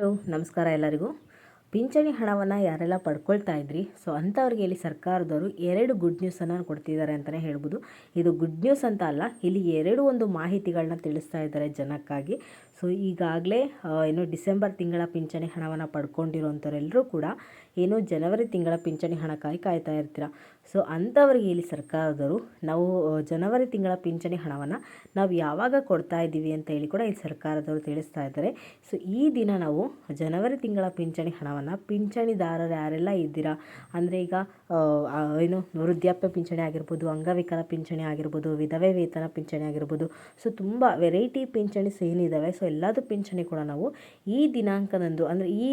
Hello, ನಮಸ್ಕಾರ ಎಲ್ಲರಿಗೂ. ಪಿಂಚಣಿ ಹಣವನ್ನು ಯಾರೆಲ್ಲ ಪಡ್ಕೊಳ್ತಾ ಇದ್ರಿ? ಸೊ ಅಂಥವ್ರಿಗೆ ಇಲ್ಲಿ ಸರ್ಕಾರದವರು ಎರಡು ಗುಡ್ ನ್ಯೂಸನ್ನು ಕೊಡ್ತಿದ್ದಾರೆ ಅಂತಲೇ ಹೇಳ್ಬೋದು. ಇದು ಗುಡ್ ನ್ಯೂಸ್ ಅಂತ ಅಲ್ಲ, ಇಲ್ಲಿ ಎರಡು ಒಂದು ಮಾಹಿತಿಗಳನ್ನ ತಿಳಿಸ್ತಾ ಇದ್ದಾರೆ ಜನಕ್ಕಾಗಿ. ಸೊ ಈಗಾಗಲೇ ಏನು ಡಿಸೆಂಬರ್ ತಿಂಗಳ ಪಿಂಚಣಿ ಹಣವನ್ನು ಪಡ್ಕೊಂಡಿರೋಂಥವ್ರೆಲ್ಲರೂ ಕೂಡ, ಏನು ಜನವರಿ ತಿಂಗಳ ಪಿಂಚಣಿ ಹಣಕ್ಕಾಗಿ ಕಾಯ್ತಾ ಇರ್ತೀರ? ಸೊ ಅಂಥವ್ರಿಗೆ ಇಲ್ಲಿ ಸರ್ಕಾರದವರು ನಾವು ಜನವರಿ ತಿಂಗಳ ಪಿಂಚಣಿ ಹಣವನ್ನು ನಾವು ಯಾವಾಗ ಕೊಡ್ತಾ ಇದ್ದೀವಿ ಅಂತ ಹೇಳಿ ಕೂಡ ಇಲ್ಲಿ ಸರ್ಕಾರದವರು ತಿಳಿಸ್ತಾ ಇದ್ದಾರೆ. ಸೊ ಈ ದಿನ ನಾವು ಜನವರಿ ತಿಂಗಳ ಪಿಂಚಣಿ ಹಣವನ್ನು ಪಿಂಚಣಿದಾರರು ಯಾರೆಲ್ಲ ಇದ್ದೀರಾ, ಅಂದರೆ ಈಗ ಏನು ವೃದ್ಧಾಪ್ಯ ಪಿಂಚಣಿ ಆಗಿರ್ಬೋದು, ಅಂಗವಿಕಲ ಪಿಂಚಣಿ ಆಗಿರ್ಬೋದು, ವಿಧವೆ ವೇತನ ಪಿಂಚಣಿ ಆಗಿರ್ಬೋದು, ಸೊ ತುಂಬ ವೆರೈಟಿ ಪಿಂಚಣಿಸ್ ಏನಿದ್ದಾವೆ ಸೊ ಎಲ್ಲದೂ ಪಿಂಚಣಿ ಕೂಡ ನಾವು ಈ ದಿನಾಂಕದಂದು, ಅಂದರೆ ಈ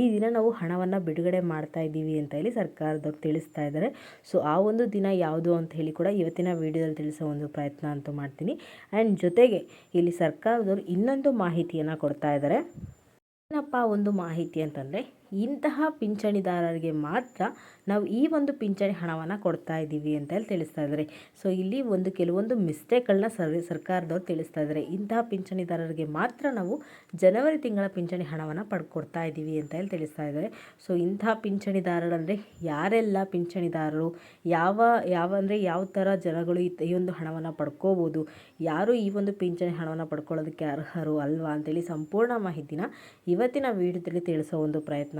ಈ ದಿನ ನಾವು ಹಣವನ್ನು ಬಿಡುಗಡೆ ಮಾಡ್ತಾ ಇದ್ದೀವಿ ಅಂತ ಹೇಳಿ ಸರ್ಕಾರದವ್ರು ತಿಳಿಸ್ತಾ ಇದ್ದಾರೆ. ಸೊ ಆ ಒಂದು ದಿನ ಯಾವುದು ಅಂತ ಹೇಳಿ ಕೂಡ ಇವತ್ತಿನ ವಿಡಿಯೋದಲ್ಲಿ ತಿಳಿಸೋ ಒಂದು ಪ್ರಯತ್ನ ಅಂತೂ ಮಾಡ್ತೀನಿ. ಆ್ಯಂಡ್ ಜೊತೆಗೆ ಇಲ್ಲಿ ಸರ್ಕಾರದವರು ಇನ್ನೊಂದು ಮಾಹಿತಿಯನ್ನು ಕೊಡ್ತಾ ಇದ್ದಾರೆ ಏನಪ್ಪ ಒಂದು ಮಾಹಿತಿ ಅಂತಂದರೆ ಇಂತಹ ಪಿಂಚಣಿದಾರರಿಗೆ ಮಾತ್ರ ನಾವು ಈ ಒಂದು ಪಿಂಚಣಿ ಹಣವನ್ನು ಕೊಡ್ತಾ ಇದ್ದೀವಿ ಅಂತ ಹೇಳಿ ತಿಳಿಸ್ತಾ ಇದ್ದಾರೆ. ಸೊ ಇಲ್ಲಿ ಒಂದು ಕೆಲವೊಂದು ಮಿಸ್ಟೇಕ್ಗಳನ್ನ ಸರ್ ಸರ್ಕಾರದವ್ರು ತಿಳಿಸ್ತಾ ಇದ್ದಾರೆ. ಇಂತಹ ಪಿಂಚಣಿದಾರರಿಗೆ ಮಾತ್ರ ನಾವು ಜನವರಿ ತಿಂಗಳ ಪಿಂಚಣಿ ಹಣವನ್ನು ಪಡ್ಕೊಡ್ತಾ ಇದ್ದೀವಿ ಅಂತ ಹೇಳಿ ತಿಳಿಸ್ತಾ ಇದ್ದಾರೆ. ಸೊ ಇಂತಹ ಪಿಂಚಣಿದಾರರಂದರೆ ಯಾರೆಲ್ಲ ಪಿಂಚಣಿದಾರರು, ಯಾವ ಯಾವ ಅಂದರೆ ಯಾವ ಥರ ಜನಗಳು ಈ ಒಂದು ಹಣವನ್ನು ಪಡ್ಕೋಬೋದು, ಯಾರು ಈ ಒಂದು ಪಿಂಚಣಿ ಹಣವನ್ನು ಪಡ್ಕೊಳ್ಳೋದಕ್ಕೆ ಅರ್ಹರು ಅಲ್ವಾ ಅಂತೇಳಿ ಸಂಪೂರ್ಣ ಮಾಹಿತಿನ ಇವತ್ತಿನ ವಿಡಿಯೋದಲ್ಲಿ ತಿಳಿಸೋ ಒಂದು ಪ್ರಯತ್ನ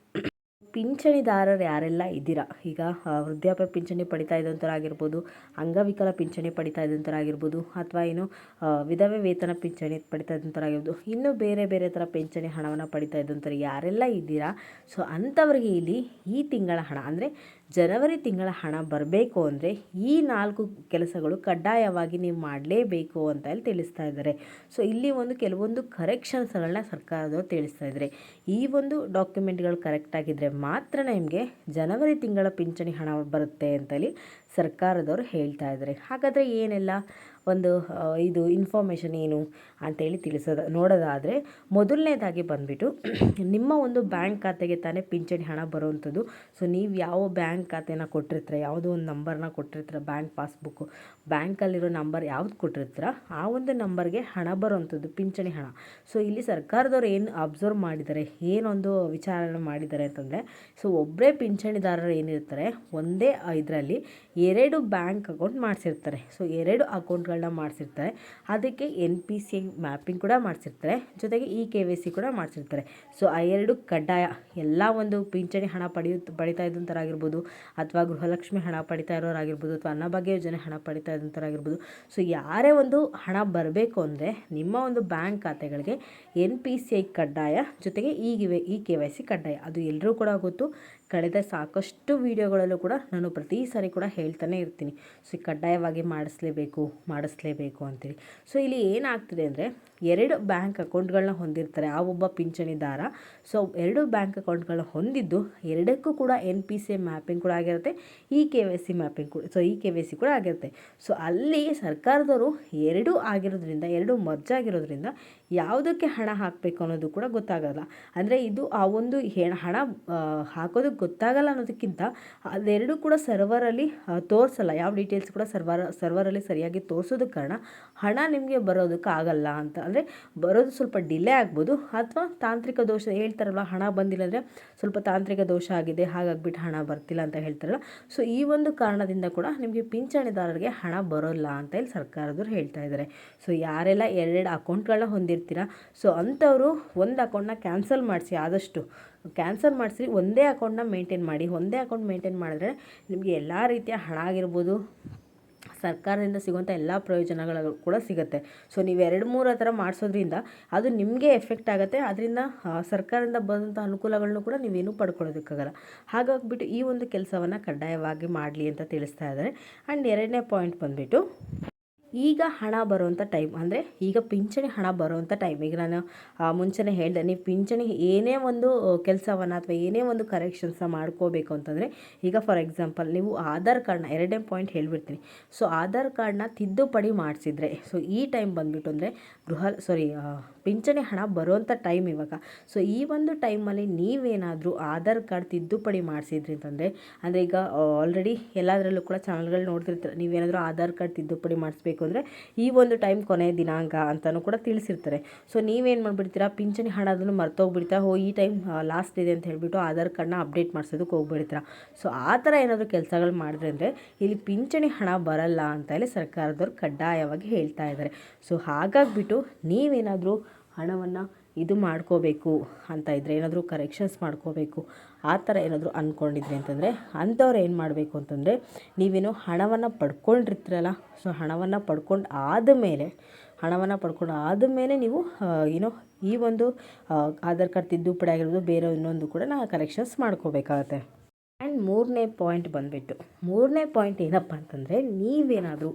ಪಿಂಚಣಿದಾರರು ಯಾರೆಲ್ಲ ಇದ್ದೀರಾ? ಈಗ ವೃದ್ಧಾಪ್ಯ ಪಿಂಚಣಿ ಪಡಿತಾ ಇದ್ದಂಥವ್ರಾಗಿರ್ಬೋದು ಅಂಗವಿಕಲ ಪಿಂಚಣಿ ಪಡಿತಾ ಇದ್ದಂಥವ್ರಾಗಿರ್ಬೋದು ಅಥವಾ ಏನು ವಿಧವೆ ವೇತನ ಪಿಂಚಣಿ ಪಡಿತಾ ಇದ್ದಂಥವ್ರಾಗಿರ್ಬೋದು ಇನ್ನೂ ಬೇರೆ ಬೇರೆ ಥರ ಪಿಂಚಣಿ ಹಣವನ್ನು ಪಡಿತಾ ಇದ್ದಂಥವ್ರು ಯಾರೆಲ್ಲ ಇದ್ದೀರಾ? ಸೊ ಅಂಥವ್ರಿಗೆ ಇಲ್ಲಿ ಈ ತಿಂಗಳ ಹಣ, ಅಂದರೆ ಜನವರಿ ತಿಂಗಳ ಹಣ ಬರಬೇಕು ಅಂದರೆ ಈ ನಾಲ್ಕು ಕೆಲಸಗಳು ಕಡ್ಡಾಯವಾಗಿ ನೀವು ಮಾಡಲೇಬೇಕು ಅಂತ ಹೇಳಿ ತಿಳಿಸ್ತಾ ಇದ್ದಾರೆ. ಸೊ ಇಲ್ಲಿ ಒಂದು ಕೆಲವೊಂದು ಕರೆಕ್ಷನ್ಸ್ಗಳನ್ನ ಸರ್ಕಾರದವರು ತಿಳಿಸ್ತಾ ಇದ್ದಾರೆ. ಈ ಒಂದು ಡಾಕ್ಯುಮೆಂಟ್ಗಳು ಕರೆಕ್ಟಾಗಿದ್ದರೆ ಮಾತ್ರ ನಿಮಗೆ ಜನವರಿ ತಿಂಗಳ ಪಿಂಚಣಿ ಹಣ ಬರುತ್ತೆ ಅಂತೇಳಿ ಸರ್ಕಾರದವರು ಹೇಳ್ತಾ ಇದ್ದಾರೆ. ಹಾಗಾದರೆ ಏನೆಲ್ಲ ಒಂದು ಇದು ಇನ್ಫಾರ್ಮೇಷನ್ ಏನು ಅಂತೇಳಿ ತಿಳಿಸೋದು, ನೋಡೋದಾದರೆ ಮೊದಲನೇದಾಗಿ ಬಂದುಬಿಟ್ಟು ನಿಮ್ಮ ಒಂದು ಬ್ಯಾಂಕ್ ಖಾತೆಗೆ ತಾನೇ ಪಿಂಚಣಿ ಹಣ ಬರುವಂಥದ್ದು. ಸೊ ನೀವು ಯಾವ ಬ್ಯಾಂಕ್ ಖಾತೆನ ಕೊಟ್ಟಿರ್ತೀರ, ಯಾವುದೋ ಒಂದು ನಂಬರ್ನ ಕೊಟ್ಟಿರ್ತೀರ ಬ್ಯಾಂಕ್ ಪಾಸ್ಬುಕ್ಕು ಬ್ಯಾಂಕಲ್ಲಿರೋ ನಂಬರ್ ಯಾವ್ದು ಕೊಟ್ಟಿರ್ತೀರ, ಆ ಒಂದು ನಂಬರ್ಗೆ ಹಣ ಬರುವಂಥದ್ದು, ಪಿಂಚಣಿ ಹಣ. ಸೊ ಇಲ್ಲಿ ಸರ್ಕಾರದವ್ರು ಏನು ಅಬ್ಸರ್ವ್ ಮಾಡಿದ್ದಾರೆ, ಏನೊಂದು ವಿಚಾರಣೆ ಮಾಡಿದ್ದಾರೆ ಅಂತಂದರೆ ಸೊ ಒಬ್ಬರೇ ಪಿಂಚಣಿದಾರರು ಏನಿರ್ತಾರೆ, ಒಂದೇ ಇದರಲ್ಲಿ ಎರಡು ಬ್ಯಾಂಕ್ ಅಕೌಂಟ್ ಮಾಡಿಸಿರ್ತಾರೆ. ಸೊ ಎರಡು ಅಕೌಂಟ್ಗಳನ್ನ ಮಾಡಿಸಿರ್ತಾರೆ. ಅದಕ್ಕೆ ಎನ್ ಪಿ ಸಿ ಮ್ಯಾಪಿಂಗ್ ಕೂಡ ಮಾಡಿಸಿರ್ತಾರೆ. ಜೊತೆಗೆ ಇ ಕೆ ವೈ ಸಿ ಕೂಡ ಮಾಡಿಸಿರ್ತಾರೆ. ಸೊ, ಆ ಎರಡು ಕಡ್ಡಾಯ ಎಲ್ಲ ಒಂದು ಪಿಂಚಣಿ ಹಣ ಪಡೆಯು ಪಡಿತಾ ಇದ್ದಂಥರಾಗಿರ್ಬೋದು ಅಥವಾ ಗೃಹಲಕ್ಷ್ಮಿ ಹಣ ಪಡಿತಾ ಇರೋರಾಗಿರ್ಬೋದು ಅಥವಾ ಅನ್ನಭಾಗ್ಯ ಯೋಜನೆ ಹಣ ಪಡಿತಾ ಇದ್ದಂಥರಾಗಿರ್ಬೋದು ಸೊ, ಯಾರೇ ಒಂದು ಹಣ ಬರಬೇಕು ಅಂದರೆ ನಿಮ್ಮ ಒಂದು ಬ್ಯಾಂಕ್ ಖಾತೆಗಳಿಗೆ ಎನ್ ಪಿ ಸಿ ಐ ಕಡ್ಡಾಯ ಜೊತೆಗೆ ಈ ಇ ಕೆ ವೈ ಸಿ ಕಡ್ಡಾಯ ಅದು ಎಲ್ಲರೂ ಕೂಡ ಗೊತ್ತು. ಕಳೆದ ಸಾಕಷ್ಟು ವೀಡಿಯೋಗಳಲ್ಲೂ ಕೂಡ ನಾನು ಪ್ರತಿ ಸಾರಿ ಕೂಡ ಹೇಳ್ತಾನೆ ಇರ್ತೀನಿ. ಸೊ ಕಡ್ಡಾಯವಾಗಿ ಮಾಡಿಸ್ಲೇಬೇಕು ಮಾಡಿಸ್ಲೇಬೇಕು ಅಂತೇಳಿ ಸೊ, ಇಲ್ಲಿ ಏನಾಗ್ತಿದೆ ಅಂದರೆ ಎರಡು ಬ್ಯಾಂಕ್ ಅಕೌಂಟ್ಗಳನ್ನ ಹೊಂದಿರ್ತಾರೆ, ಆ ಒಬ್ಬ ಪಿಂಚಣಿದಾರ ಸೊ, ಎರಡು ಬ್ಯಾಂಕ್ ಅಕೌಂಟ್ಗಳನ್ನ ಹೊಂದಿದ್ದು ಎರಡಕ್ಕೂ ಕೂಡ ಎನ್ ಪಿ ಸಿ ಮ್ಯಾಪಿಂಗ್ ಕೂಡ ಆಗಿರುತ್ತೆ E K Y C mapping ಕೂಡ, so E K Y C ಕೂಡ ಆಗಿರುತ್ತೆ. ಸೊ, ಅಲ್ಲಿ ಸರ್ಕಾರದವರು ಎರಡೂ ಆಗಿರೋದ್ರಿಂದ, ಎರಡು ಮರ್ಜ್ ಆಗಿರೋದ್ರಿಂದ ಯಾವುದಕ್ಕೆ ಹಣ ಹಾಕಬೇಕು ಅನ್ನೋದು ಕೂಡ ಗೊತ್ತಾಗಲ್ಲ. ಅಂದರೆ ಇದು ಆ ಒಂದು ಹಣ ಹಾಕೋದಕ್ಕೆ ಗೊತ್ತಾಗಲ್ಲ ಅನ್ನೋದಕ್ಕಿಂತ ಅದೆರಡೂ ಕೂಡ ಸರ್ವರಲ್ಲಿ ತೋರಿಸಲ್ಲ. ಯಾವ ಡೀಟೇಲ್ಸ್ ಕೂಡ ಸರ್ವರ್, ಸರ್ವರಲ್ಲಿ ಸರಿಯಾಗಿ ತೋರಿಸೋದಕ್ಕೆ ಕಾರಣ ಹಣ ನಿಮಗೆ ಬರೋದಕ್ಕೆ ಆಗಲ್ಲ ಅಂತ. ಅಂದರೆ ಬರೋದು ಸ್ವಲ್ಪ ಡಿಲೇ ಆಗ್ಬೋದು. ಅಥವಾ ತಾಂತ್ರಿಕ ದೋಷ ಹೇಳ್ತಾರಲ್ಲ ಹಣ ಬಂದಿಲ್ಲ ಅಂದರೆ ಸ್ವಲ್ಪ ತಾಂತ್ರಿಕ ದೋಷ ಆಗಿದೆ, ಹಾಗಾಗ್ಬಿಟ್ಟು ಹಣ ಬರ್ತಿಲ್ಲ ಅಂತ ಹೇಳ್ತಾರಲ್ಲ. ಸೊ ಈ ಒಂದು ಕಾರಣದಿಂದ ಕೂಡ ನಿಮಗೆ ಪಿಂಚಣಿದಾರರಿಗೆ ಹಣ ಬರೋಲ್ಲ ಅಂತ ಹೇಳಿ ಸರ್ಕಾರದವ್ರು ಹೇಳ್ತಾ ಇದ್ದಾರೆ ಸೊ ಯಾರೆಲ್ಲ ಎರಡೆರಡು ಅಕೌಂಟ್ಗಳನ್ನ ಹೊಂದಿರ್ತೀರಾ ಸೊ ಅಂಥವರು ಒಂದು ಅಕೌಂಟ್ನ ಕ್ಯಾನ್ಸಲ್ ಮಾಡಿಸಿ ಆದಷ್ಟು ಕ್ಯಾನ್ಸಲ್ ಮಾಡಿಸಿ ಒಂದೇ ಅಕೌಂಟ್ನ ಮೇಂಟೈನ್ ಮಾಡಿ. ಒಂದೇ ಅಕೌಂಟ್ ಮೇಂಟೈನ್ ಮಾಡಿದ್ರೆ ನಿಮಗೆ ಎಲ್ಲ ರೀತಿಯ ಹಣ ಆಗಿರ್ಬೋದು ಸರ್ಕಾರದಿಂದ ಸಿಗುವಂಥ ಎಲ್ಲ ಪ್ರಯೋಜನಗಳು ಕೂಡ ಸಿಗುತ್ತೆ. ಸೊ ನೀವು ಎರಡು ಮೂರು ಥರ ಮಾಡಿಸೋದ್ರಿಂದ ಅದು ನಿಮಗೆ ಎಫೆಕ್ಟ್ ಆಗುತ್ತೆ. ಅದರಿಂದ ಸರ್ಕಾರದಿಂದ ಬಂದಂಥ ಅನುಕೂಲಗಳನ್ನು ಕೂಡ ನೀವೇನು ಪಡ್ಕೊಳ್ಳೋದಕ್ಕಾಗಲ್ಲ. ಹಾಗಾಗಿಬಿಟ್ಟು ಈ ಒಂದು ಕೆಲಸವನ್ನು ಕಡ್ಡಾಯವಾಗಿ ಮಾಡಲಿ ಅಂತ ತಿಳಿಸ್ತಾ ಇದ್ದಾರೆ. ಆ್ಯಂಡ್ ಎರಡನೇ ಪಾಯಿಂಟ್ ಬಂದುಬಿಟ್ಟು ಈಗ ಹಣ ಬರುವಂಥ ಟೈಮ್ ಅಂದರೆ ಈಗ ಪಿಂಚಣಿ ಹಣ ಬರುವಂಥ ಟೈಮ್ ಈಗ ನಾನು ಮುಂಚೆನೇ ಹೇಳಿದೆ, ನೀವು ಪಿಂಚಣಿ ಏನೇ ಒಂದು ಕೆಲಸವನ್ನು ಅಥವಾ ಏನೇ ಒಂದು ಕರೆಕ್ಷನ್ಸ್ ಮಾಡ್ಕೋಬೇಕು ಅಂತಂದರೆ, ಈಗ ಫಾರ್ ಎಕ್ಸಾಂಪಲ್ ನೀವು ಆಧಾರ್ ಕಾರ್ಡ್ನ ಎರಡನೇ ಪಾಯಿಂಟ್ ಹೇಳಿಬಿಡ್ತೀನಿ. ಸೊ ಆಧಾರ್ ಕಾರ್ಡ್ನ ತಿದ್ದುಪಡಿ ಮಾಡಿಸಿದ್ರೆ ಸೊ ಈ ಟೈಮ್ ಬಂದ್ಬಿಟ್ಟು ಅಂದರೆ ಗೃಹ ಸಾರಿ ಪಿಂಚಣಿ ಹಣ ಬರುವಂಥ ಟೈಮ್ ಇವಾಗ. ಸೊ ಈ ಒಂದು ಟೈಮಲ್ಲಿ ನೀವೇನಾದರೂ ಆಧಾರ್ ಕಾರ್ಡ್ ತಿದ್ದುಪಡಿ ಮಾಡಿಸಿದ್ರಿ ಅಂತಂದರೆ, ಅಂದರೆ ಈಗ ಆಲ್ರೆಡಿ ಎಲ್ಲದರಲ್ಲೂ ಕೂಡ ಚಾನಲ್ಗಳು ನೋಡ್ತಿರ್ತಾರೆ. ನೀವೇನಾದರೂ ಆಧಾರ್ ಕಾರ್ಡ್ ತಿದ್ದುಪಡಿ ಮಾಡಿಸ್ಬೇಕು ಅಂದರೆ ಈ ಒಂದು ಟೈಮ್ ಕೊನೆ ದಿನಾಂಕ ಅಂತಲೂ ಕೂಡ ತಿಳಿಸಿರ್ತಾರೆ. ಸೊ ನೀವೇನು ಮಾಡಿಬಿಡ್ತೀರಾ? ಪಿಂಚಣಿ ಹಣ ಅದನ್ನು ಮರ್ತೋಗ್ಬಿಡ್ತಾ ಓ ಈ ಟೈಮ್ ಲಾಸ್ಟ್ ಇದೆ ಅಂತ ಹೇಳಿಬಿಟ್ಟು ಆಧಾರ್ ಕಾರ್ಡ್ನ ಅಪ್ಡೇಟ್ ಮಾಡಿಸೋದಕ್ಕೆ ಹೋಗ್ಬಿಡ್ತೀರಾ? ಸೊ ಆ ಥರ ಏನಾದರೂ ಕೆಲಸಗಳು ಮಾಡಿದ್ರೆ ಅಂದರೆ ಇಲ್ಲಿ ಪಿಂಚಣಿ ಹಣ ಬರಲ್ಲ ಅಂತ ಹೇಳಿ ಸರ್ಕಾರದವ್ರು ಕಡ್ಡಾಯವಾಗಿ ಹೇಳ್ತಾ ಇದ್ದಾರೆ. ಸೊ ಹಾಗಾಗಿಬಿಟ್ಟು ನೀವೇನಾದರೂ ಹಣವನ್ನು ಇದು ಮಾಡ್ಕೋಬೇಕು ಅಂತ ಇದ್ದರೆ ಏನಾದರೂ ಕರೆಕ್ಷನ್ಸ್ ಮಾಡ್ಕೋಬೇಕು, ಆ ಥರ ಏನಾದರೂ ಅಂದ್ಕೊಂಡಿದ್ರಿ ಅಂತಂದರೆ ಅಂಥವ್ರು ಏನು ಮಾಡಬೇಕು ಅಂತಂದರೆ ನೀವೇನು ಹಣವನ್ನು ಪಡ್ಕೊಂಡಿರ್ತೀರಲ್ಲ ಸೊ ಹಣವನ್ನು ಪಡ್ಕೊಂಡು ಆದಮೇಲೆ, ಹಣವನ್ನು ಪಡ್ಕೊಂಡು ಆದಮೇಲೆ ನೀವು ಏನೋ ಈ ಒಂದು ಆಧಾರ್ ಕಾರ್ಡ್ ತಿದ್ದುಪಡಿ ಆಗಿರ್ಬೋದು, ಬೇರೆ ಇನ್ನೊಂದು ಕೂಡ ನಾ ಕರೆಕ್ಷನ್ಸ್ ಮಾಡ್ಕೋಬೇಕಾಗತ್ತೆ. ಆ್ಯಂಡ್ ಮೂರನೇ ಪಾಯಿಂಟ್ ಬಂದುಬಿಟ್ಟು, ಮೂರನೇ ಪಾಯಿಂಟ್ ಏನಪ್ಪ ಅಂತಂದರೆ ನೀವೇನಾದರೂ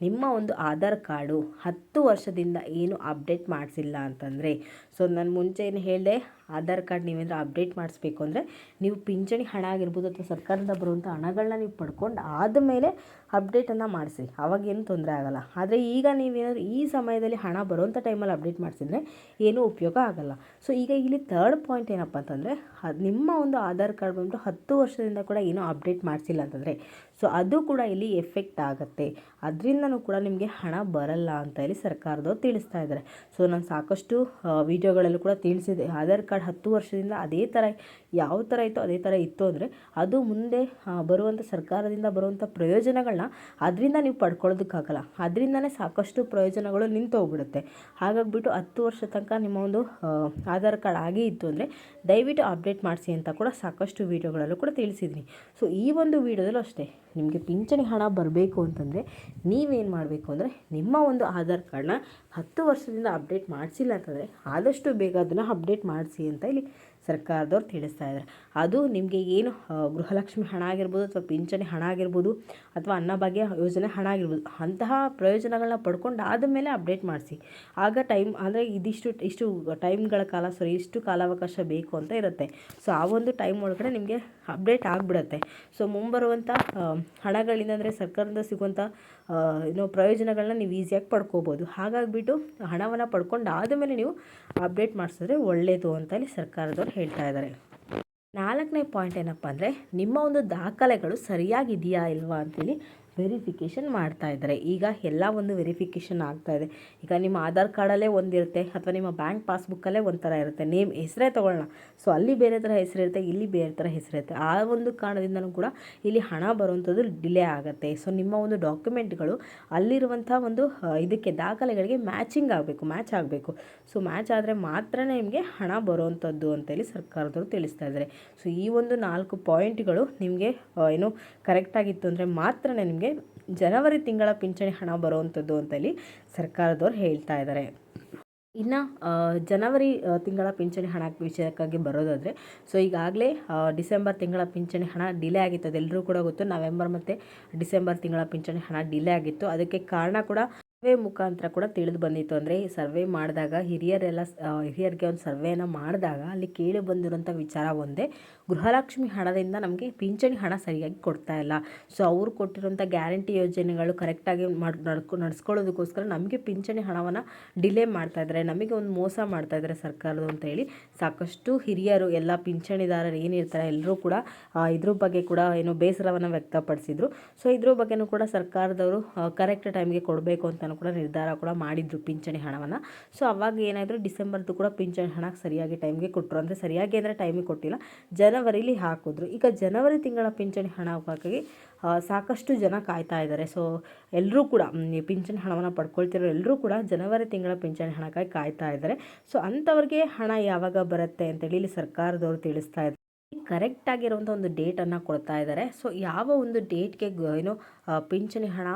ನಿಮ್ಮ ಒಂದು ಆಧಾರ್ ಕಾರ್ಡು ಹತ್ತು ವರ್ಷದಿಂದ ಏನು ಅಪ್ಡೇಟ್ ಮಾಡಿಸಿಲ್ಲ ಅಂತಂದರೆ. ಸೊ ನಾನು ಮುಂಚೆ ಏನು ಹೇಳಿದೆ ಆಧಾರ್ ಕಾರ್ಡ್ ನೀವೇನಾದ್ರು ಅಪ್ಡೇಟ್ ಮಾಡಿಸ್ಬೇಕು ಅಂದರೆ ನೀವು ಪಿಂಚಣಿ ಹಣ ಆಗಿರ್ಬೋದು ಅಥವಾ ಸರ್ಕಾರದಿಂದ ಬರುವಂಥ ಹಣಗಳನ್ನ ನೀವು ಪಡ್ಕೊಂಡು ಆದಮೇಲೆ ಅಪ್ಡೇಟನ್ನು ಮಾಡಿಸಿ ಅವಾಗೇನು ತೊಂದರೆ ಆಗೋಲ್ಲ. ಆದರೆ ಈಗ ನೀವೇನಾದ್ರು ಈ ಸಮಯದಲ್ಲಿ ಹಣ ಬರುವಂಥ ಟೈಮಲ್ಲಿ ಅಪ್ಡೇಟ್ ಮಾಡಿಸಿದ್ರೆ ಏನೂ ಉಪಯೋಗ ಆಗಲ್ಲ. ಸೊ ಈಗ ಇಲ್ಲಿ ತರ್ಡ್ ಪಾಯಿಂಟ್ ಏನಪ್ಪ ಅಂತಂದರೆ ನಿಮ್ಮ ಒಂದು ಆಧಾರ್ ಕಾರ್ಡ್ ಬಂದು ಹತ್ತು ವರ್ಷದಿಂದ ಕೂಡ ಏನೂ ಅಪ್ಡೇಟ್ ಮಾಡಿಸಿಲ್ಲ ಅಂತಂದರೆ ಸೊ ಅದು ಕೂಡ ಇಲ್ಲಿ ಎಫೆಕ್ಟ್ ಆಗುತ್ತೆ. ಅದರಿಂದನೂ ಕೂಡ ನಿಮಗೆ ಹಣ ಬರಲ್ಲ ಅಂತ ಹೇಳಿ ಸರ್ಕಾರದವ್ರು ತಿಳಿಸ್ತಾ ಇದ್ದಾರೆ. ಸೊ ನಾನು ಸಾಕಷ್ಟು ವಿಡಿಯೋಗಳಲ್ಲೂ ಕೂಡ ತಿಳಿಸಿದೆ. ಆಧಾರ್ ಕಾರ್ಡ್ ಹತ್ತು ವರ್ಷದಿಂದ ಅದೇ ಥರ ಯಾವ ಥರ ಇತ್ತು ಅದೇ ಥರ ಇತ್ತು ಅಂದರೆ ಅದು ಮುಂದೆ ಬರುವಂಥ ಸರ್ಕಾರದಿಂದ ಬರುವಂಥ ಪ್ರಯೋಜನಗಳನ್ನ ಅದರಿಂದ ನೀವು ಪಡ್ಕೊಳ್ಳೋದಕ್ಕಾಗಲ್ಲ. ಅದರಿಂದನೇ ಸಾಕಷ್ಟು ಪ್ರಯೋಜನಗಳು ನಿಂತು ಹೋಗ್ಬಿಡುತ್ತೆ. ಹಾಗಾಗಿಬಿಟ್ಟು ಹತ್ತು ವರ್ಷ ತನಕ ನಿಮ್ಮ ಒಂದು ಆಧಾರ್ ಕಾರ್ಡ್ ಆಗೇ ಇತ್ತು ಅಂದರೆ ದಯವಿಟ್ಟು ಅಪ್ಡೇಟ್ ಮಾಡಿಸಿ ಅಂತ ಕೂಡ ಸಾಕಷ್ಟು ವೀಡಿಯೋಗಳಲ್ಲೂ ಕೂಡ ತಿಳಿಸಿದ್ದೀನಿ. ಸೊ, ಈ ಒಂದು ವೀಡಿಯೋದಲ್ಲೂ ಅಷ್ಟೇ. ನಿಮಗೆ ಪಿಂಚಣಿ ಹಣ ಬರಬೇಕು ಅಂತಂದರೆ ನೀವೇನು ಮಾಡಬೇಕು ಅಂದರೆ ನಿಮ್ಮ ಒಂದು ಆಧಾರ್ ಕಾರ್ಡನ್ನ ಹತ್ತು ವರ್ಷದಿಂದ ಅಪ್ಡೇಟ್ ಮಾಡಿಸಿಲ್ಲ ಅಂತಂದರೆ ಆದಷ್ಟು ಬೇಗ ಅದನ್ನು ಅಪ್ಡೇಟ್ ಮಾಡಿಸಿ ಅಂತ ಇಲ್ಲಿ ಸರ್ಕಾರದವ್ರು ತಿಳಿಸ್ತಾ ಇದ್ದಾರೆ. ಅದು ನಿಮಗೆ ಏನು ಗೃಹಲಕ್ಷ್ಮಿ ಹಣ ಆಗಿರ್ಬೋದು ಅಥವಾ ಪಿಂಚಣಿ ಹಣ ಆಗಿರ್ಬೋದು ಅಥವಾ ಅನ್ನಭಾಗ್ಯ ಯೋಜನೆ ಹಣ ಆಗಿರ್ಬೋದು, ಅಂತಹ ಪ್ರಯೋಜನಗಳನ್ನ ಪಡ್ಕೊಂಡು ಆದಮೇಲೆ ಅಪ್ಡೇಟ್ ಮಾಡಿಸಿ. ಆಗ ಟೈಮ್ ಅಂದರೆ ಇದಿಷ್ಟು, ಇಷ್ಟು ಟೈಮ್ಗಳ ಕಾಲ ಸರಿ ಇಷ್ಟು ಕಾಲಾವಕಾಶ ಬೇಕು ಅಂತ ಇರುತ್ತೆ. ಸೊ ಆ ಒಂದು ಟೈಮ್ ಒಳಗಡೆ ನಿಮಗೆ ಅಪ್ಡೇಟ್ ಆಗಿಬಿಡುತ್ತೆ. ಸೊ ಮುಂಬರುವಂಥ ಹಣಗಳಿಂದ ಅಂದರೆ ಸರ್ಕಾರದಿಂದ ಸಿಗುವಂಥ ಏನೋ ಪ್ರಯೋಜನಗಳನ್ನ ನೀವು ಈಸಿಯಾಗಿ ಪಡ್ಕೋಬೋದು. ಹಾಗಾಗಿಬಿಟ್ಟು ಹಣವನ್ನು ಪಡ್ಕೊಂಡು ಆದಮೇಲೆ ನೀವು ಅಪ್ಡೇಟ್ ಮಾಡಿಸಿದ್ರೆ ಒಳ್ಳೆಯದು ಅಂತ ಹೇಳಿ ಸರ್ಕಾರದವ್ರು ಹೇಳ್ತಾ ಇದ್ದಾರೆ. ನಾಲ್ಕನೇ ಪಾಯಿಂಟ್ ಏನಪ್ಪ ಅಂದರೆ ನಿಮ್ಮ ಒಂದು ದಾಖಲೆಗಳು ಸರಿಯಾಗಿದೆಯಾ ಇಲ್ವಾ ಅಂತೇಳಿ ವೆರಿಫಿಕೇಷನ್ ಮಾಡ್ತಾ ಇದ್ದಾರೆ. ಈಗ ಎಲ್ಲ ಒಂದು ವೆರಿಫಿಕೇಷನ್ ಇದೆ. ಈಗ ನಿಮ್ಮ ಆಧಾರ್ ಕಾರ್ಡಲ್ಲೇ ಒಂದಿರುತ್ತೆ ಅಥವಾ ನಿಮ್ಮ ಬ್ಯಾಂಕ್ ಪಾಸ್ಬುಕ್ಕಲ್ಲೇ ಒಂಥರ ಇರುತ್ತೆ. ನೇಮ್ ಹೆಸರೇ ತೊಗೊಳ್ಳೋಣ. ಸೊ ಅಲ್ಲಿ ಬೇರೆ ಥರ ಹೆಸರಿರುತ್ತೆ ಇಲ್ಲಿ ಬೇರೆ ಥರ ಹೆಸರಿರುತ್ತೆ ಆ ಒಂದು ಕಾರಣದಿಂದಲೂ ಕೂಡ ಇಲ್ಲಿ ಹಣ ಬರುವಂಥದ್ದು ಡಿಲೇ ಆಗುತ್ತೆ. ಸೊ ನಿಮ್ಮ ಒಂದು ಡಾಕ್ಯುಮೆಂಟ್ಗಳು ಅಲ್ಲಿರುವಂಥ ಒಂದು ಇದಕ್ಕೆ ದಾಖಲೆಗಳಿಗೆ ಮ್ಯಾಚಿಂಗ್ ಆಗಬೇಕು ಮ್ಯಾಚ್ ಆಗಬೇಕು. ಸೊ ಮ್ಯಾಚ್ ಆದರೆ ಮಾತ್ರ ನಿಮಗೆ ಹಣ ಬರುವಂಥದ್ದು ಅಂತೇಳಿ ಸರ್ಕಾರದವರು ತಿಳಿಸ್ತಾ ಇದ್ದಾರೆ. ಸೊ ಈ ಒಂದು ನಾಲ್ಕು ಪಾಯಿಂಟ್ಗಳು ನಿಮಗೆ ಏನು ಕರೆಕ್ಟಾಗಿತ್ತು ಅಂದರೆ ಮಾತ್ರ ನಿಮಗೆ ಜನವರಿ ತಿಂಗಳ ಪಿಂಚಣಿ ಹಣ ಬರುವಂಥದ್ದು ಅಂತೇಳಿ ಸರ್ಕಾರದವ್ರು ಹೇಳ್ತಾ ಇದ್ದಾರೆ. ಇನ್ನು ಜನವರಿ ತಿಂಗಳ ಪಿಂಚಣಿ ಹಣ ವಿಷಯಕ್ಕಾಗಿ ಬರೋದಾದರೆ, ಸೊ ಈಗಾಗಲೇ ಡಿಸೆಂಬರ್ ತಿಂಗಳ ಪಿಂಚಣಿ ಹಣ ಡಿಲೇ ಆಗಿತ್ತು. ಅದೆಲ್ಲರೂ ಕೂಡ ಗೊತ್ತು, ನವೆಂಬರ್ ಮತ್ತು ಡಿಸೆಂಬರ್ ತಿಂಗಳ ಪಿಂಚಣಿ ಹಣ ಡಿಲೇ ಆಗಿತ್ತು. ಅದಕ್ಕೆ ಕಾರಣ ಕೂಡ ಸರ್ವೆ ಮುಖಾಂತರ ಕೂಡ ತಿಳಿದು ಬಂದಿತ್ತು. ಅಂದರೆ ಈ ಸರ್ವೆ ಮಾಡಿದಾಗ ಹಿರಿಯರೆಲ್ಲ ಹಿರಿಯರಿಗೆ ಒಂದು ಸರ್ವೆಯನ್ನು ಮಾಡಿದಾಗ ಅಲ್ಲಿ ಕೇಳಿ ಬಂದಿರೋಂಥ ವಿಚಾರ ಒಂದೇ. ಗೃಹಲಕ್ಷ್ಮಿ ಹಣದಿಂದ ನಮಗೆ ಪಿಂಚಣಿ ಹಣ ಸರಿಯಾಗಿ ಕೊಡ್ತಾ ಇಲ್ಲ. ಸೊ ಅವರು ಕೊಟ್ಟಿರೋಂಥ ಗ್ಯಾರಂಟಿ ಯೋಜನೆಗಳು ಕರೆಕ್ಟಾಗಿ ಮಾಡಿ, ನಡ್ಕೊ, ನಡೆಸ್ಕೊಳ್ಳೋದಕ್ಕೋಸ್ಕರ ನಮಗೆ ಪಿಂಚಣಿ ಹಣವನ್ನು ಡಿಲೇ ಮಾಡ್ತಾ ಇದ್ದಾರೆ. ನಮಗೆ ಒಂದು ಮೋಸ ಮಾಡ್ತಾ ಇದ್ದಾರೆ ಸರ್ಕಾರದ್ದು ಅಂತ ಹೇಳಿ. ಸಾಕಷ್ಟು ಹಿರಿಯರು, ಎಲ್ಲ ಪಿಂಚಣಿದಾರರು ಏನಿರ್ತಾರೆ ಎಲ್ಲರೂ ಕೂಡ ಇದ್ರ ಬಗ್ಗೆ ಕೂಡ ಏನು ಬೇಸರವನ್ನು ವ್ಯಕ್ತಪಡಿಸಿದ್ರು. ಸೊ ಇದ್ರ ಬಗ್ಗೆನೂ ಕೂಡ ಸರ್ಕಾರದವರು ಕರೆಕ್ಟ್ ಟೈಮ್ಗೆ ಕೊಡಬೇಕು ಅಂತಲೂ ಕೂಡ ನಿರ್ಧಾರ ಕೂಡ ಮಾಡಿದ್ರು ಪಿಂಚಣಿ ಹಣವನ್ನು. ಸೊ ಅವಾಗ ಏನಾದರೂ ಡಿಸೆಂಬರ್ದು ಕೂಡ ಪಿಂಚಣಿ ಹಣ ಸರಿಯಾಗಿ ಟೈಮ್ಗೆ ಕೊಟ್ಟರು ಅಂದರೆ ಸರಿಯಾಗಿ ಅಂದರೆ ಟೈಮಿಗೆ ಕೊಟ್ಟಿಲ್ಲ. ಜನವರಿಲಿ ಹಾಕಿದ್ರು. ಈಗ ಜನವರಿ ತಿಂಗಳ ಪಿಂಚಣಿ ಹಣ ಹಾಕಿ ಸಾಕಷ್ಟು ಜನ ಕಾಯ್ತಾ ಇದ್ದಾರೆ. ಸೊ ಎಲ್ಲರೂ ಕೂಡ ಪಿಂಚಣಿ ಹಣವನ್ನು ಪಡ್ಕೊಳ್ತಿರೋ ಎಲ್ಲರೂ ಕೂಡ ಜನವರಿ ತಿಂಗಳ ಪಿಂಚಣಿ ಹಣಕ್ಕಾಗಿ ಕಾಯ್ತಾ ಇದ್ದಾರೆ. ಸೊ ಅಂಥವ್ರಿಗೆ ಹಣ ಯಾವಾಗ ಬರುತ್ತೆ ಅಂತೇಳಿ ಇಲ್ಲಿ ಸರ್ಕಾರದವರು ತಿಳಿಸ್ತಾ ಇದ್ದಾರೆ. ಕರೆಕ್ಟ್ ಆಗಿರುವಂಥ ಒಂದು ಡೇಟನ್ನು ಕೊಡ್ತಾ ಇದ್ದಾರೆ. ಸೊ, ಯಾವ ಒಂದು ಡೇಟ್ಗೆ ಏನು ಪಿಂಚಣಿ ಹಣ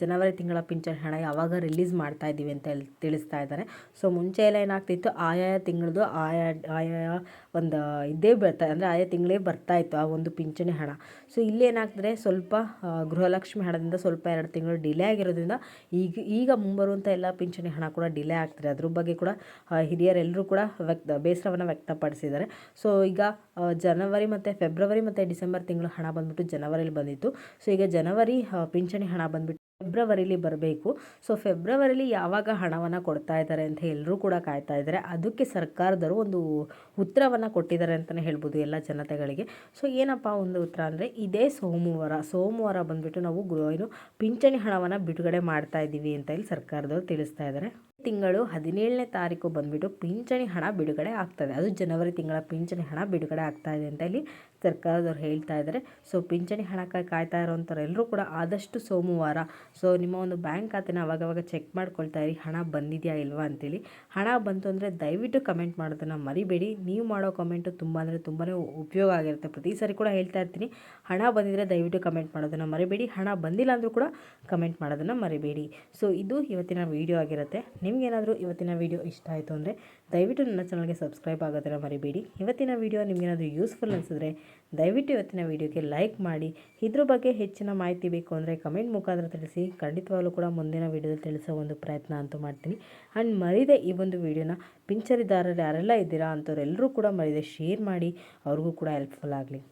ಜನವರಿ ತಿಂಗಳ ಪಿಂಚಣಿ ಹಣ ಯಾವಾಗ ರಿಲೀಸ್ ಮಾಡ್ತಾ ಇದ್ದೀವಿ ಅಂತ ತಿಳಿಸ್ತಾ ಇದ್ದಾರೆ. ಸೊ, ಮುಂಚೆ ಎಲ್ಲ ಏನಾಗ್ತಿತ್ತು ಆಯಾ ತಿಂಗಳದು ಆಯಾ ಆಯಾ ಒಂದು ಇದೇ ಬರ್ತಾ, ಅಂದರೆ ಆಯಾ ತಿಂಗಳೇ ಬರ್ತಾ ಇತ್ತು ಆ ಒಂದು ಪಿಂಚಣಿ ಹಣ. ಸೊ, ಇಲ್ಲಿ ಏನಾಗ್ತದೆ ಸ್ವಲ್ಪ ಗೃಹಲಕ್ಷ್ಮಿ ಹಣದಿಂದ ಸ್ವಲ್ಪ ಎರಡು ತಿಂಗಳು ಡಿಲೇ ಆಗಿರೋದ್ರಿಂದ ಈಗ ಈಗ ಮುಂಬರುವಂಥ ಎಲ್ಲ ಪಿಂಚಣಿ ಹಣ ಕೂಡ ಡಿಲೇ ಆಗ್ತಿದೆ. ಅದ್ರ ಬಗ್ಗೆ ಕೂಡ ಹಿರಿಯರೆಲ್ಲರೂ ಕೂಡ ವ್ಯಕ್ತ, ಬೇಸರವನ್ನು ವ್ಯಕ್ತಪಡಿಸಿದ್ದಾರೆ. ಸೊ, ಈಗ ಜನವರಿ ಮತ್ತು ಫೆಬ್ರವರಿ ಮತ್ತು ಡಿಸೆಂಬರ್ ತಿಂಗಳು ಹಣ ಬಂದ್ಬಿಟ್ಟು ಜನವರಿಲಿ ಬಂದಿತ್ತು. ಸೊ, ಈಗ ಜನವರಿ ಪಿಂಚಣಿ ಹಣ ಬಂದ್ಬಿಟ್ಟು ಫೆಬ್ರವರಿಲಿ ಬರಬೇಕು. ಸೊ, ಫೆಬ್ರವರಿಲಿ ಯಾವಾಗ ಹಣವನ್ನು ಕೊಡ್ತಾ ಇದ್ದಾರೆ ಅಂತ ಎಲ್ಲರೂ ಕೂಡ ಕಾಯ್ತಾ ಇದ್ದಾರೆ. ಅದಕ್ಕೆ ಸರ್ಕಾರದವರು ಒಂದು ಉತ್ತರವನ್ನು ಕೊಟ್ಟಿದ್ದಾರೆ ಅಂತಲೇ ಹೇಳ್ಬೋದು ಎಲ್ಲ ಜನತೆಗಳಿಗೆ. ಸೊ, ಏನಪ್ಪ ಒಂದು ಉತ್ತರ ಅಂದರೆ, ಇದೇ ಸೋಮವಾರ ಸೋಮವಾರ ಬಂದ್ಬಿಟ್ಟು ನಾವು ಗೃಹ ಏನು ಪಿಂಚಣಿ ಹಣವನ್ನು ಬಿಡುಗಡೆ ಮಾಡ್ತಾ ಇದ್ದೀವಿ ಅಂತ ಹೇಳಿ ಸರ್ಕಾರದವರು ತಿಳಿಸ್ತಾ ಇದ್ದಾರೆ. ತಿಂಗಳು ಹದಿನೇಳನೇ ತಾರೀಕು ಬಂದ್ಬಿಟ್ಟು ಪಿಂಚಣಿ ಹಣ ಬಿಡುಗಡೆ ಆಗ್ತದೆ. ಅದು ಜನವರಿ ತಿಂಗಳ ಪಿಂಚಣಿ ಹಣ ಬಿಡುಗಡೆ ಆಗ್ತಾ ಇದೆ ಅಂತ ಇಲ್ಲಿ ಸರ್ಕಾರದವ್ರು ಹೇಳ್ತಾ ಇದ್ದಾರೆ. ಸೊ, ಪಿಂಚಣಿ ಹಣಕ್ಕಾಗಿ ಕಾಯ್ತಾ ಇರೋವಂಥವ್ರು ಎಲ್ಲರೂ ಕೂಡ ಆದಷ್ಟು ಸೋಮವಾರ, ಸೊ, ನಿಮ್ಮ ಒಂದು ಬ್ಯಾಂಕ್ ಖಾತೆನ ಅವಾಗವಾಗ ಚೆಕ್ ಮಾಡ್ಕೊಳ್ತಾ ಇರಿ. ಹಣ ಬಂದಿದೆಯಾ ಇಲ್ವಾ ಅಂತೇಳಿ. ಹಣ ಬಂತು ಅಂದರೆ ದಯವಿಟ್ಟು ಕಮೆಂಟ್ ಮಾಡೋದನ್ನು ಮರಿಬೇಡಿ. ನೀವು ಮಾಡೋ ಕಮೆಂಟು ತುಂಬ ಅಂದರೆ ತುಂಬಾ ಉಪಯೋಗ ಆಗಿರುತ್ತೆ. ಪ್ರತಿ ಸಾರಿ ಕೂಡ ಹೇಳ್ತಾ ಇರ್ತೀನಿ. ಹಣ ಬಂದಿದ್ರೆ ದಯವಿಟ್ಟು ಕಮೆಂಟ್ ಮಾಡೋದನ್ನು ಮರಿಬೇಡಿ. ಹಣ ಬಂದಿಲ್ಲ ಅಂದರೂ ಕೂಡ ಕಮೆಂಟ್ ಮಾಡೋದನ್ನು ಮರಿಬೇಡಿ. ಸೊ, ಇದು ಇವತ್ತಿನ ವಿಡಿಯೋ ಆಗಿರುತ್ತೆ. ನಿಮಗೇನಾದರೂ ಇವತ್ತಿನ ವಿಡಿಯೋ ಇಷ್ಟ ಆಯಿತು ಅಂದರೆ ದಯವಿಟ್ಟು ನನ್ನ ಚಾನಲ್ಗೆ ಸಬ್ಸ್ಕ್ರೈಬ್ ಆಗೋದನ್ನು ಮರಿಬೇಡಿ. ಇವತ್ತಿನ ವಿಡಿಯೋ ನಿಮಗೇನಾದರೂ ಯೂಸ್ಫುಲ್ ಅನಿಸಿದ್ರೆ ದಯವಿಟ್ಟು ಇವತ್ತಿನ ವಿಡಿಯೋಗೆ ಲೈಕ್ ಮಾಡಿ. ಇದ್ರ ಬಗ್ಗೆ ಹೆಚ್ಚಿನ ಮಾಹಿತಿ ಬೇಕು ಅಂದರೆ ಕಮೆಂಟ್ ಮುಖಾಂತರ ತಿಳಿಸಿ. ಖಂಡಿತವಾಗಲೂ ಕೂಡ ಮುಂದಿನ ವಿಡಿಯೋದಲ್ಲಿ ತಿಳಿಸೋ ಒಂದು ಪ್ರಯತ್ನ ಅಂತೂ ಮಾಡ್ತೀನಿ. ಆ್ಯಂಡ್ ಮರಿದೆ ಈ ಒಂದು ವಿಡಿಯೋನ ಪಿಂಚರಿದಾರರು ಯಾರೆಲ್ಲ ಇದ್ದೀರಾ ಅಂಥವ್ರೆಲ್ಲರೂ ಕೂಡ ಮರಿದೆ ಶೇರ್ ಮಾಡಿ. ಅವ್ರಿಗೂ ಕೂಡ ಹೆಲ್ಪ್ಫುಲ್ ಆಗಲಿ.